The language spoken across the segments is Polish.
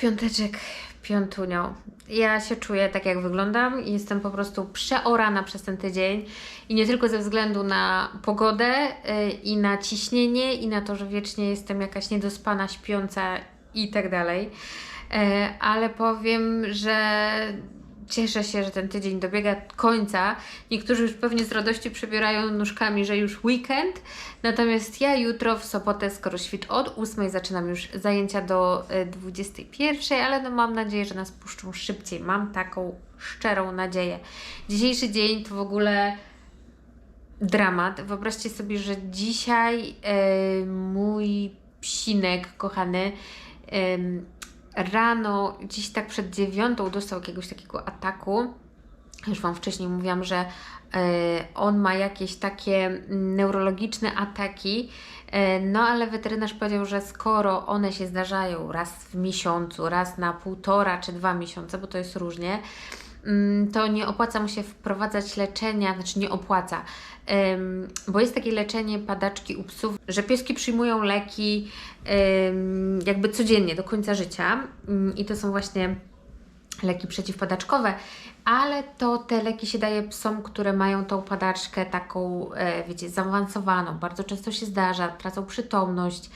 piąteczek, piątunią. Ja się czuję tak, jak wyglądam i jestem po prostu przeorana przez ten tydzień. I nie tylko ze względu na pogodę y, i na ciśnienie i na to, że wiecznie jestem jakaś niedospana, śpiąca i tak dalej. E, Ale powiem, że cieszę się, że ten tydzień dobiega końca. Niektórzy już pewnie z radości przebierają nóżkami, że już weekend. Natomiast ja jutro w sobotę, skoro świt od 8 zaczynam już zajęcia do e, 21, ale no mam nadzieję, że nas puszczą szybciej. Mam taką szczerą nadzieję. Dzisiejszy dzień to w ogóle dramat. Wyobraźcie sobie, że dzisiaj e, mój psinek kochany em, rano, dziś tak przed dziewiątą dostał jakiegoś takiego ataku. Już Wam wcześniej mówiłam, że e, on ma jakieś takie neurologiczne ataki, e, no ale weterynarz powiedział, że skoro one się zdarzają raz w miesiącu, raz na półtora czy dwa miesiące, bo to jest różnie, to nie opłaca mu się wprowadzać leczenia, znaczy nie opłaca, bo jest takie leczenie padaczki u psów, że pieski przyjmują leki jakby codziennie do końca życia Mm, i to są właśnie leki przeciwpadaczkowe, ale to te leki się daje psom, które mają tą padaczkę taką, e, wiecie, zaawansowaną. Bardzo często się zdarza, tracą przytomność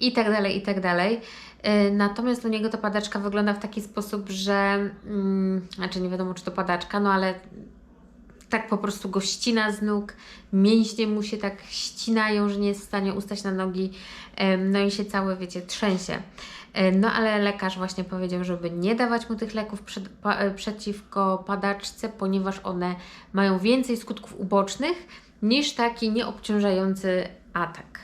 i tak dalej, i tak dalej. E, Natomiast u niego ta padaczka wygląda w taki sposób, że, mm, znaczy nie wiadomo czy to padaczka, no ale tak po prostu go ścina z nóg, mięśnie mu się tak ścinają, że nie jest w stanie ustać na nogi, em, no i się cały, wiecie, trzęsie. E, No ale lekarz właśnie powiedział, żeby nie dawać mu tych leków przed, pa, e, przeciwko padaczce, ponieważ one mają więcej skutków ubocznych niż taki nieobciążający atak.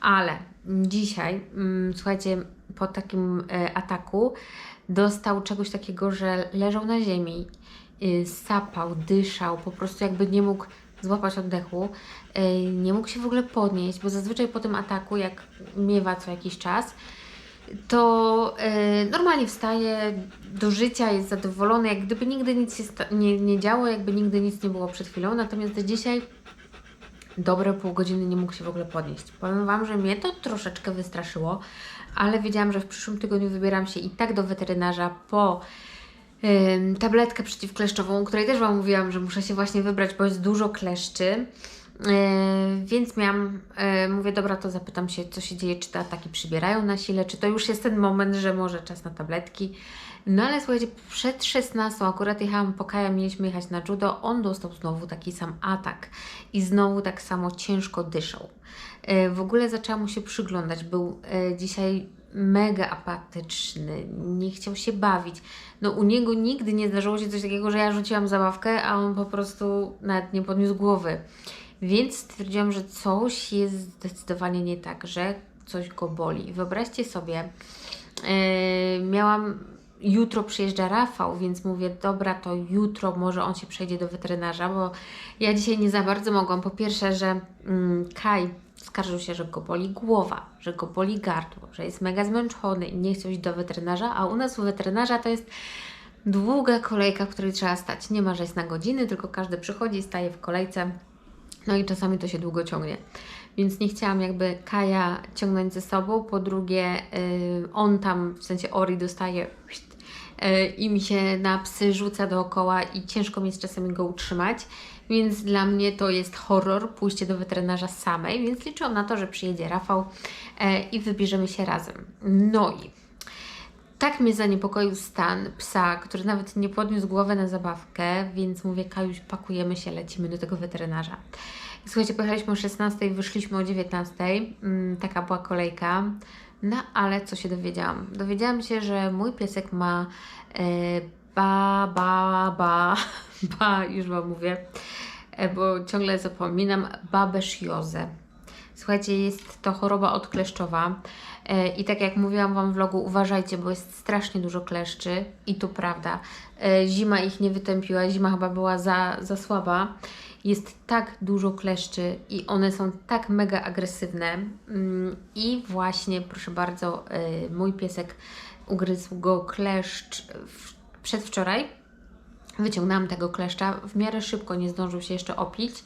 Ale dzisiaj, mm, słuchajcie, po takim e, ataku dostał czegoś takiego, że leżał na ziemi, y, sapał, dyszał, po prostu jakby nie mógł złapać oddechu, y, nie mógł się w ogóle podnieść, bo zazwyczaj po tym ataku, jak miewa co jakiś czas, to e, normalnie wstaje do życia, jest zadowolony, jak gdyby nigdy nic się nie, nie działo, jakby nigdy nic nie było przed chwilą. Natomiast dzisiaj dobre pół godziny nie mógł się w ogóle podnieść. Powiem Wam, że mnie to troszeczkę wystraszyło, ale wiedziałam, że w przyszłym tygodniu wybieram się i tak do weterynarza po tabletkę przeciwkleszczową, o której też Wam mówiłam, że muszę się właśnie wybrać, bo jest dużo kleszczy. Yy, więc miałam, yy, mówię, dobra, to zapytam się, co się dzieje, czy te ataki przybierają na sile, czy to już jest ten moment, że może czas na tabletki. No ale słuchajcie, przed 16 akurat jechałam po Kaja, mieliśmy jechać na judo, on dostał znowu taki sam atak i znowu tak samo ciężko dyszał. Yy, w ogóle zaczęłam mu się przyglądać, był dzisiaj mega apatyczny, nie chciał się bawić. No u niego nigdy nie zdarzyło się coś takiego, że ja rzuciłam zabawkę, a on po prostu nawet nie podniósł głowy. Więc stwierdziłam, że coś jest zdecydowanie nie tak, że coś go boli. Wyobraźcie sobie, yy, miałam, jutro przyjeżdża Rafał, więc mówię, dobra, to jutro może on się przejdzie do weterynarza, bo ja dzisiaj nie za bardzo mogłam. Po pierwsze, że mm, Kaj skarżył się, że go boli głowa, że go boli gardło, że jest mega zmęczony i nie chciał iść do weterynarza, a u nas u weterynarza to jest długa kolejka, w której trzeba stać. Nie ma, że jest na godziny, tylko każdy przychodzi, staje w kolejce. No i czasami to się długo ciągnie. Więc nie chciałam jakby Kaja ciągnąć ze sobą. Po drugie, y, on tam, w sensie Ori dostaje y, i mi się na psy rzuca dookoła i ciężko mi jest czasami go utrzymać. Więc dla mnie to jest horror pójście do weterynarza samej, więc liczyłam na to, że przyjedzie Rafał e, i wybierzemy się razem. No i tak mnie zaniepokoił stan psa, który nawet nie podniósł głowę na zabawkę, więc mówię, Kajuś, pakujemy się, lecimy do tego weterynarza. Słuchajcie, pojechaliśmy o 16, wyszliśmy o 19, mm, taka była kolejka. No ale co się dowiedziałam? Dowiedziałam się, że mój piesek ma e, ba, ba, ba, ba, już Wam mówię, e, bo ciągle zapominam, babesziozę. Słuchajcie, jest to choroba odkleszczowa. E, I tak jak mówiłam Wam w vlogu, uważajcie, bo jest strasznie dużo kleszczy i to prawda. E, Zima ich nie wytępiła, zima chyba była za, za słaba. Jest tak dużo kleszczy i one są tak mega agresywne. Mm, I właśnie, proszę bardzo, e, mój piesek ugryzł go kleszcz przedwczoraj. Wyciągnęłam tego kleszcza w miarę szybko, nie zdążył się jeszcze opić.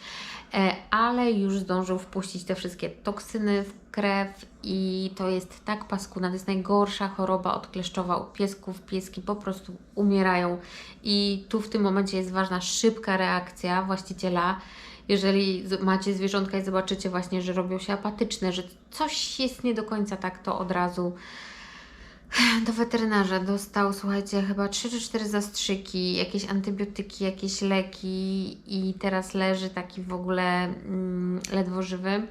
e, ale już zdążył wpuścić te wszystkie toksyny w krew i to jest tak paskudna, to jest najgorsza choroba odkleszczowa u piesków. Pieski po prostu umierają i tu w tym momencie jest ważna szybka reakcja właściciela. Jeżeli macie zwierzątka i zobaczycie właśnie, że robią się apatyczne, że coś jest nie do końca tak, to od razu do weterynarza dostał, słuchajcie, chyba 3 czy 4 zastrzyki, jakieś antybiotyki, jakieś leki i teraz leży taki w ogóle mm, ledwo żywy.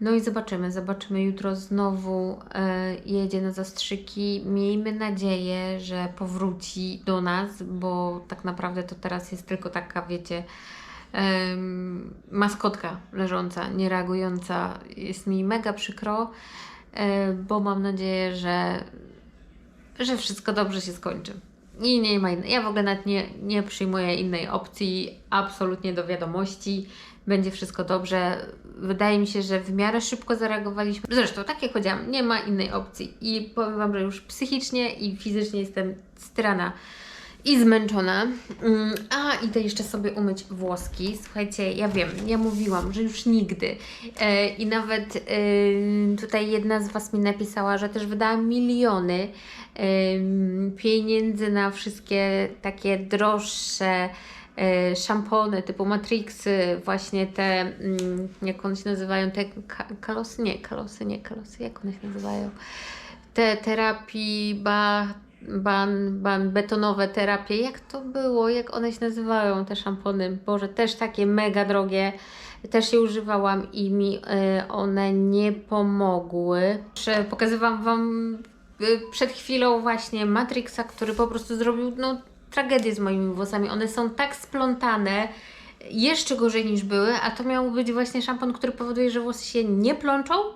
No i zobaczymy, zobaczymy jutro znowu e, jedzie na zastrzyki. Miejmy nadzieję, że powróci do nas, bo tak naprawdę to teraz jest tylko taka, wiecie, em, maskotka leżąca, niereagująca. Jest mi mega przykro, e, bo mam nadzieję, że że wszystko dobrze się skończy. I nie ma innej. Ja w ogóle nawet nie, nie przyjmuję innej opcji, absolutnie do wiadomości. Będzie wszystko dobrze. Wydaje mi się, że w miarę szybko zareagowaliśmy. Zresztą, tak jak powiedziałam, nie ma innej opcji. I powiem Wam, że już psychicznie i fizycznie jestem styrana i zmęczona. Mm, A, idę jeszcze sobie umyć włoski. Słuchajcie, ja wiem, ja mówiłam, że już nigdy. E, I nawet e, tutaj jedna z Was mi napisała, że też wydałam miliony pieniędzy na wszystkie takie droższe e, szampony typu Matrixy, właśnie te, mm, jak one się nazywają, te ka- kalosy, nie, kalosy, nie, kalosy, jak one się nazywają? Te terapii, ba, ban, ban, betonowe terapie, jak to było, jak one się nazywają, te szampony, Boże, też takie mega drogie, też je używałam i mi e, one nie pomogły. Pokazywałam Wam y, przed chwilą właśnie Matrixa, który po prostu zrobił no, tragedię z moimi włosami. One są tak splątane, jeszcze gorzej niż były, a to miał być właśnie szampon, który powoduje, że włosy się nie plączą, e,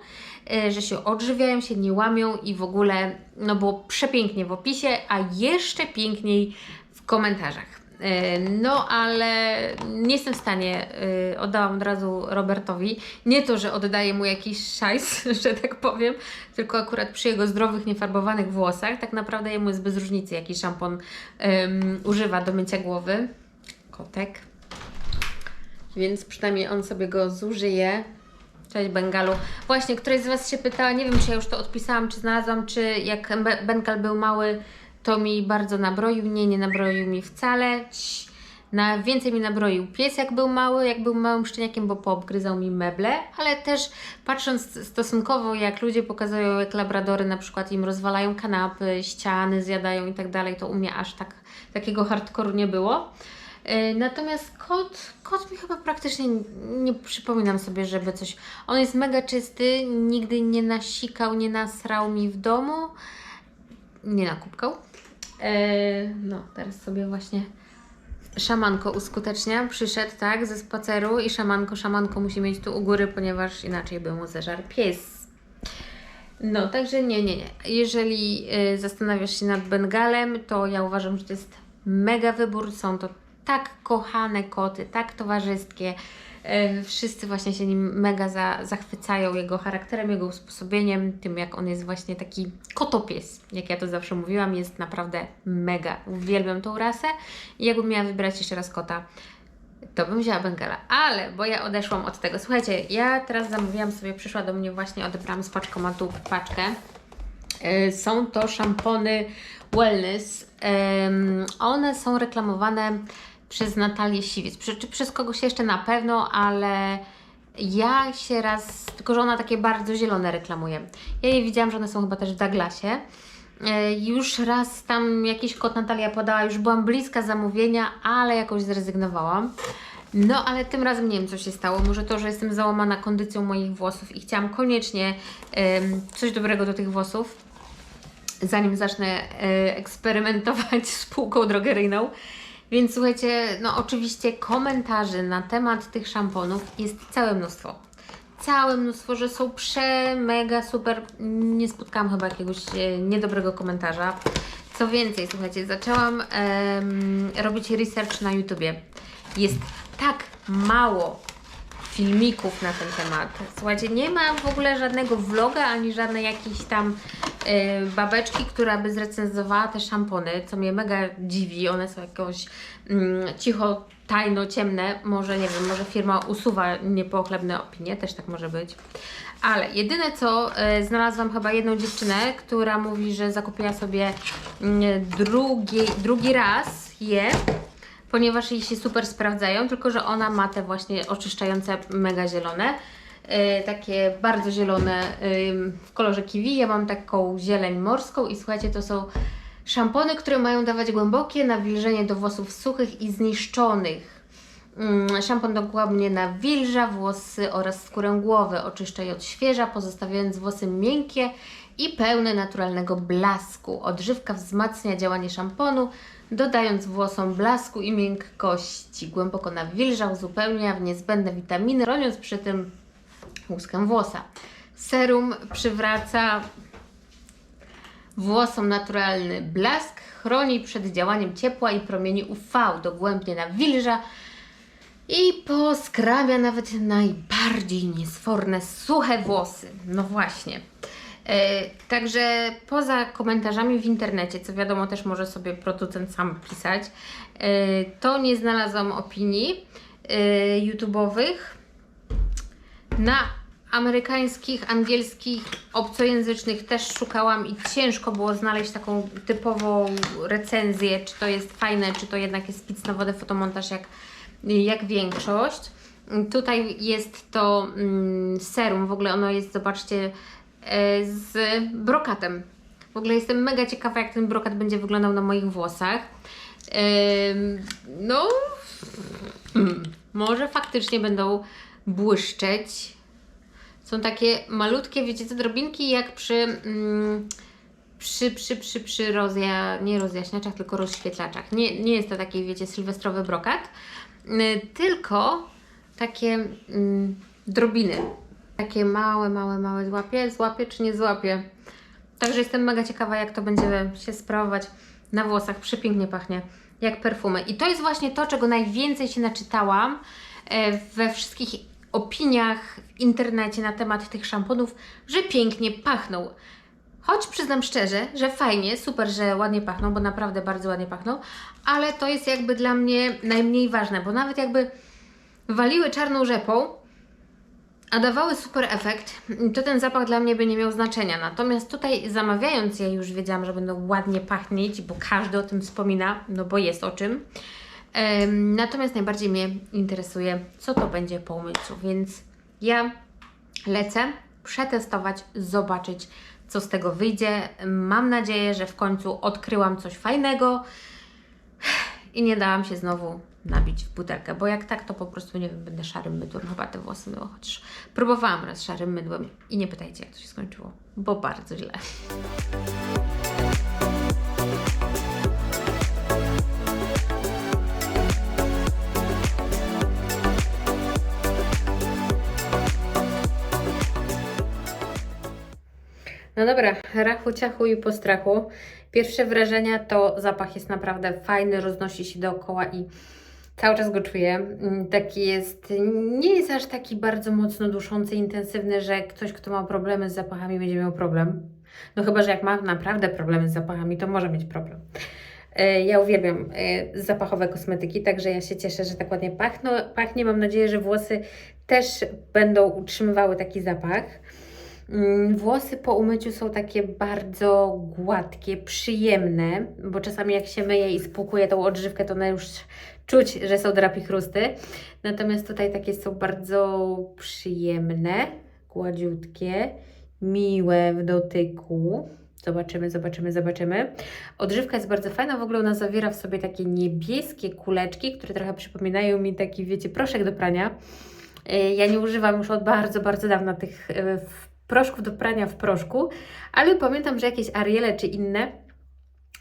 że się odżywiają, się nie łamią i w ogóle no było przepięknie w opisie, a jeszcze piękniej w komentarzach. E, No, ale nie jestem w stanie, e, oddałam od razu Robertowi. Nie to, że oddaję mu jakiś szajs, że tak powiem, tylko akurat przy jego zdrowych, niefarbowanych włosach, tak naprawdę jemu jest bez różnicy, jaki szampon em, używa do mycia głowy. Kotek. Więc przynajmniej on sobie go zużyje. Cześć Bengalu. Właśnie, któraś z Was się pytała, nie wiem czy ja już to odpisałam, czy znalazłam, czy jak Be- Bengal był mały, to mi bardzo nabroił. Nie, nie nabroił mi wcale. Na, więcej mi nabroił pies, jak był mały, jak był małym szczeniakiem, bo poobgryzał mi meble, ale też patrząc stosunkowo, jak ludzie pokazują, jak labradory na przykład im rozwalają kanapy, ściany zjadają i tak dalej, to u mnie aż tak, takiego hardkoru nie było. E, Natomiast kot, kot mi chyba praktycznie nie, przypominam sobie, żeby coś. On jest mega czysty, nigdy nie nasikał, nie nasrał mi w domu, nie nakupkał. E, no, teraz sobie właśnie szamanko uskutecznia. Przyszedł, tak, ze spaceru i szamanko, szamanko musi mieć tu u góry, ponieważ inaczej by mu zeżarł pies. No, także nie, nie, nie. Jeżeli y, zastanawiasz się nad Bengalem, to ja uważam, że to jest mega wybór. Są to tak kochane koty, tak towarzyskie. Y, wszyscy właśnie się nim mega za, zachwycają jego charakterem, jego usposobieniem, tym jak on jest właśnie taki kotopies. Jak ja to zawsze mówiłam, jest naprawdę mega. Uwielbiam tą rasę i jakbym miała wybrać jeszcze raz kota, to bym wzięła Bengala, ale bo ja odeszłam od tego. Słuchajcie, ja teraz zamówiłam sobie, przyszła do mnie właśnie, odebrałam z paczkomatu paczkę. Y, Są to szampony Wellness. One są reklamowane przez Natalię Siwiec. Przy, czy przez kogoś jeszcze na pewno, ale ja się raz, tylko że ona takie bardzo zielone reklamuje. Ja je widziałam, że one są chyba też w Douglasie. E, Już raz tam jakiś kod Natalia podała, już byłam bliska zamówienia, ale jakoś zrezygnowałam. No, ale tym razem nie wiem, co się stało. Może to, że jestem załamana kondycją moich włosów i chciałam koniecznie em, coś dobrego do tych włosów, zanim zacznę e, eksperymentować z półką drogeryjną. Więc słuchajcie, no oczywiście komentarzy na temat tych szamponów jest całe mnóstwo. Całe mnóstwo, że są prze, mega, super. Nie spotkałam chyba jakiegoś e, niedobrego komentarza. Co więcej, słuchajcie, zaczęłam robić research na YouTubie. Jest tak mało filmików na ten temat. Słuchajcie, nie ma w ogóle żadnego vloga, ani żadnej jakiejś tam babeczki, która by zrecenzowała te szampony, co mnie mega dziwi. One są jakoś mm, cicho, tajno, ciemne. Może, nie wiem, może firma usuwa niepochlebne opinie, też tak może być. Ale jedyne co, e, znalazłam chyba jedną dziewczynę, która mówi, że zakupiła sobie mm, drugi, drugi raz je, ponieważ jej się super sprawdzają, tylko że ona ma te właśnie oczyszczające mega zielone. E, takie bardzo zielone ym, w kolorze kiwi. Ja mam taką zieleń morską i słuchajcie, to są szampony, które mają dawać głębokie nawilżenie do włosów suchych i zniszczonych. Mm, Szampon dokładnie nawilża włosy oraz skórę głowy, oczyszcza je od świeża, pozostawiając włosy miękkie i pełne naturalnego blasku. Odżywka wzmacnia działanie szamponu, dodając włosom blasku i miękkości. Głęboko nawilża, uzupełnia w niezbędne witaminy, chroniąc przy tym łuskę włosa. Serum przywraca włosom naturalny blask, chroni przed działaniem ciepła i promieni UV, dogłębnie nawilża i poskrabia nawet najbardziej niesforne, suche włosy. No właśnie. E, także poza komentarzami w internecie, co wiadomo też może sobie producent sam pisać, e, to nie znalazłam opinii e, YouTube'owych na amerykańskich, angielskich, obcojęzycznych też szukałam i ciężko było znaleźć taką typową recenzję, czy to jest fajne, czy to jednak jest pic na wodę fotomontaż jak, jak większość. Tutaj jest to mm, serum, w ogóle ono jest, zobaczcie, e, z brokatem. W ogóle jestem mega ciekawa, jak ten brokat będzie wyglądał na moich włosach. No, hmm, może faktycznie będą błyszczeć. Są takie malutkie, wiecie co, drobinki jak przy, mm, przy, przy, przy, przy rozja, nie rozjaśniaczach, tylko rozświetlaczach. Nie, nie jest to taki, wiecie, sylwestrowy brokat, y, tylko takie mm, drobiny. Takie małe, małe, małe złapie. Złapie czy nie złapie? Także jestem mega ciekawa, jak to będzie się sprawować na włosach. Przepięknie pachnie, jak perfumy. I to jest właśnie to, czego najwięcej się naczytałam e, we wszystkich opiniach w internecie na temat tych szamponów, że pięknie pachną. Choć przyznam szczerze, że fajnie, super, że ładnie pachną, bo naprawdę bardzo ładnie pachną, ale to jest jakby dla mnie najmniej ważne, bo nawet jakby waliły czarną rzepą, a dawały super efekt, to ten zapach dla mnie by nie miał znaczenia. Natomiast tutaj zamawiając je już wiedziałam, że będą ładnie pachnieć, bo każdy o tym wspomina, no bo jest o czym. Natomiast najbardziej mnie interesuje, co to będzie po umyciu, więc ja lecę przetestować, zobaczyć, co z tego wyjdzie. Mam nadzieję, że w końcu odkryłam coś fajnego i nie dałam się znowu nabić w butelkę, bo jak tak, to po prostu nie wiem, będę szarym mydłem chyba te włosy myła, chociaż próbowałam raz szarym mydłem i nie pytajcie, jak to się skończyło, bo bardzo źle. No dobra, rachu, ciachu i postrachu. Pierwsze wrażenia to zapach jest naprawdę fajny, roznosi się dookoła i cały czas go czuję. Mm, Taki jest, nie jest aż taki bardzo mocno duszący, intensywny, że ktoś, kto ma problemy z zapachami, będzie miał problem. No chyba, że jak ma naprawdę problemy z zapachami, to może mieć problem. E, Ja uwielbiam e, zapachowe kosmetyki, także ja się cieszę, że tak ładnie pachną, pachnie. Mam nadzieję, że włosy też będą utrzymywały taki zapach. Mm, Włosy po umyciu są takie bardzo gładkie, przyjemne, bo czasami jak się myje i spłukuje tą odżywkę, to one już czuć, że są drapie chrusty. Natomiast tutaj takie są bardzo przyjemne, gładziutkie, miłe w dotyku. Zobaczymy, zobaczymy, zobaczymy. Odżywka jest bardzo fajna, w ogóle ona zawiera w sobie takie niebieskie kuleczki, które trochę przypominają mi taki, wiecie, proszek do prania. E, Ja nie używam już od bardzo, bardzo dawna tych e, proszków do prania w proszku, ale pamiętam, że jakieś Ariele czy inne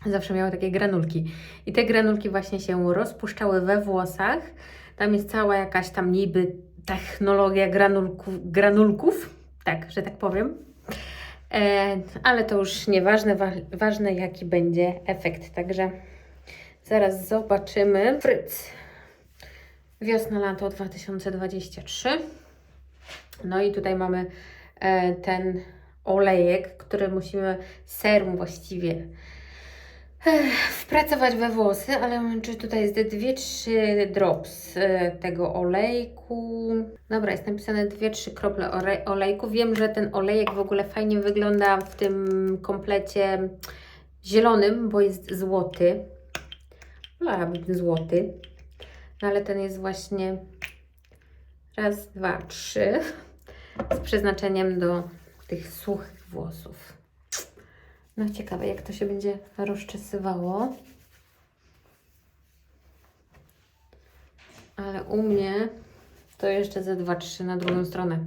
zawsze miały takie granulki. I te granulki właśnie się rozpuszczały we włosach. Tam jest cała jakaś tam niby technologia granulków, granulków tak, że tak powiem. E, ale to już nieważne, wa ważne jaki będzie efekt. Także zaraz zobaczymy. Fryc. Wiosna, lato 2023. No i tutaj mamy ten olejek, który musimy, serum właściwie, Ech, wpracować we włosy, ale czy tutaj jest 2-3 drops e, tego olejku. Dobra, jest napisane 2-3 krople olejku. Wiem, że ten olejek w ogóle fajnie wygląda w tym komplecie zielonym, bo jest złoty. Wolałabym złoty. No ale ten jest właśnie raz, dwa, trzy z przeznaczeniem do tych suchych włosów. No ciekawe, jak to się będzie rozczesywało. Ale u mnie to jeszcze ze 2-3 na drugą stronę.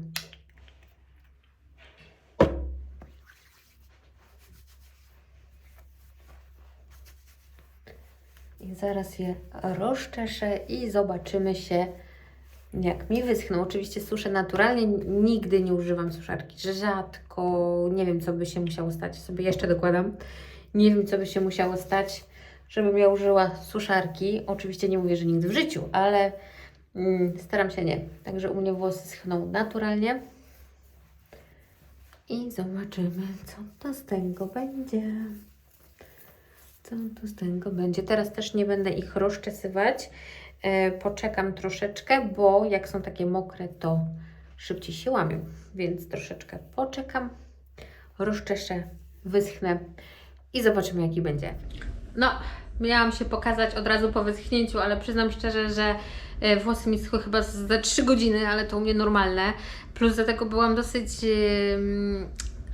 I zaraz je rozczeszę i zobaczymy się, jak mi wyschną. Oczywiście suszę naturalnie, nigdy nie używam suszarki. Rzadko, nie wiem co by się musiało stać. Sobie jeszcze dokładam. Nie wiem co by się musiało stać, żebym ja użyła suszarki. Oczywiście nie mówię, że nigdy w życiu, ale mm, staram się nie. Także u mnie włosy schną naturalnie. I zobaczymy, co to z tego będzie. Co to z tego będzie? Teraz też nie będę ich rozczesywać. E, poczekam troszeczkę, bo jak są takie mokre, to szybciej się łamią. Więc troszeczkę poczekam, rozczeszę, wyschnę i zobaczymy, jaki będzie. No, miałam się pokazać od razu po wyschnięciu, ale przyznam szczerze, że e, włosy mi schły chyba za 3 godziny, ale to u mnie normalne. Plus do tego byłam dosyć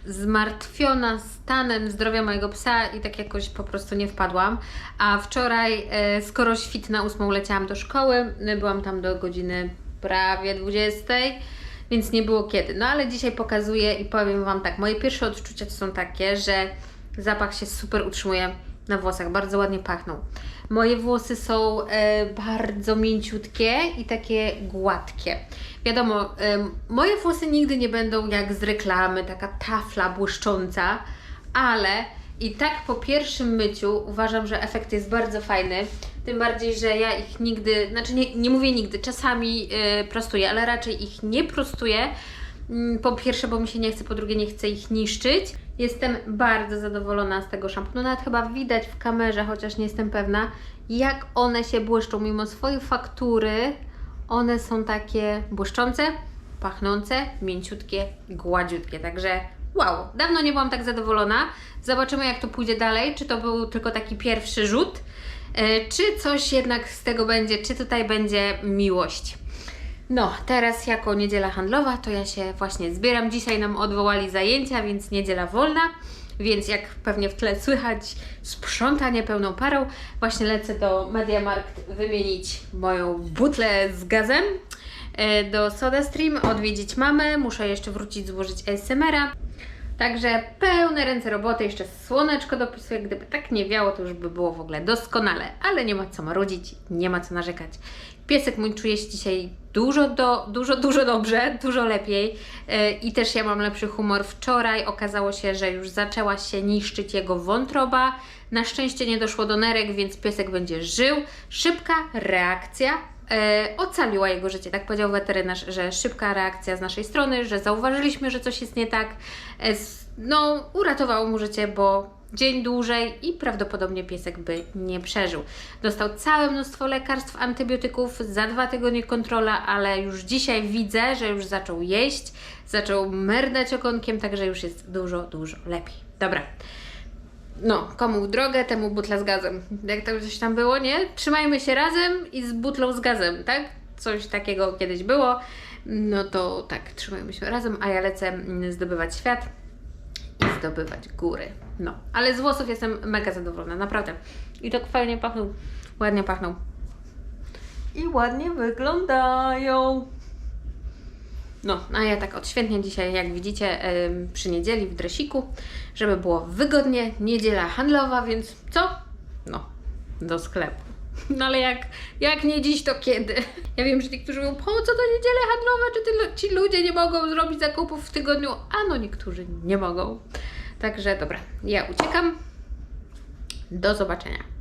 zmartwiona stanem zdrowia mojego psa i tak jakoś po prostu nie wpadłam. A wczoraj, e, skoro świt na ósmą leciałam do szkoły, e, byłam tam do godziny prawie 20, więc nie było kiedy. No ale dzisiaj pokazuję i powiem Wam tak, moje pierwsze odczucia to są takie, że zapach się super utrzymuje na włosach, bardzo ładnie pachną. Moje włosy są e, bardzo mięciutkie i takie gładkie. Wiadomo, em, moje włosy nigdy nie będą jak z reklamy, taka tafla błyszcząca, ale i tak po pierwszym myciu uważam, że efekt jest bardzo fajny. Tym bardziej, że ja ich nigdy, znaczy nie, nie mówię nigdy, czasami y, prostuję, ale raczej ich nie prostuję. Mm, Po pierwsze, bo mi się nie chce, po drugie, nie chcę ich niszczyć. Jestem bardzo zadowolona z tego szamponu. Nawet chyba widać w kamerze, chociaż nie jestem pewna, jak one się błyszczą. Mimo swojej faktury, one są takie błyszczące, pachnące, mięciutkie, gładziutkie. Także wow, dawno nie byłam tak zadowolona. Zobaczymy, jak to pójdzie dalej. Czy to był tylko taki pierwszy rzut, e, czy coś jednak z tego będzie, czy tutaj będzie miłość. No, teraz jako niedziela handlowa, to ja się właśnie zbieram. Dzisiaj nam odwołali zajęcia, więc niedziela wolna. Więc jak pewnie w tle słychać, sprzątanie pełną parą. Właśnie lecę do Mediamarkt wymienić moją butlę z gazem e, do SodaStream, odwiedzić mamę. Muszę jeszcze wrócić złożyć ASMR-a. Także pełne ręce roboty, jeszcze słoneczko dopisuję. Gdyby tak nie wiało, to już by było w ogóle doskonale, ale nie ma co marudzić, nie ma co narzekać. Piesek mój czuje się dzisiaj dużo, do, dużo, dużo dobrze, dużo lepiej yy, i też ja mam lepszy humor. Wczoraj okazało się, że już zaczęła się niszczyć jego wątroba. Na szczęście nie doszło do nerek, więc piesek będzie żył. Szybka reakcja, e, ocaliła jego życie. Tak powiedział weterynarz, że szybka reakcja z naszej strony, że zauważyliśmy, że coś jest nie tak. E, no, uratowało mu życie, bo dzień dłużej i prawdopodobnie piesek by nie przeżył. Dostał całe mnóstwo lekarstw, antybiotyków, za dwa tygodnie kontrola, ale już dzisiaj widzę, że już zaczął jeść, zaczął merdać ogonkiem, także już jest dużo, dużo lepiej. Dobra. No, komu drogę, temu butla z gazem. Jak to coś tam było, nie? Trzymajmy się razem i z butlą z gazem, tak? Coś takiego kiedyś było. No to tak, trzymajmy się razem, a ja lecę mm, zdobywać świat zdobywać góry. No, ale z włosów jestem mega zadowolona, naprawdę. I tak fajnie pachną, ładnie pachną. I ładnie wyglądają. No, a ja tak odświętnie dzisiaj, jak widzicie, przy niedzieli w dresiku, żeby było wygodnie, niedziela handlowa, więc co? No, do sklepu. No ale jak, jak nie dziś, to kiedy? Ja wiem, że niektórzy mówią, po co to niedziele handlowe, czy ty, ci ludzie nie mogą zrobić zakupów w tygodniu? A no, niektórzy nie mogą. Także dobra, ja uciekam. Do zobaczenia.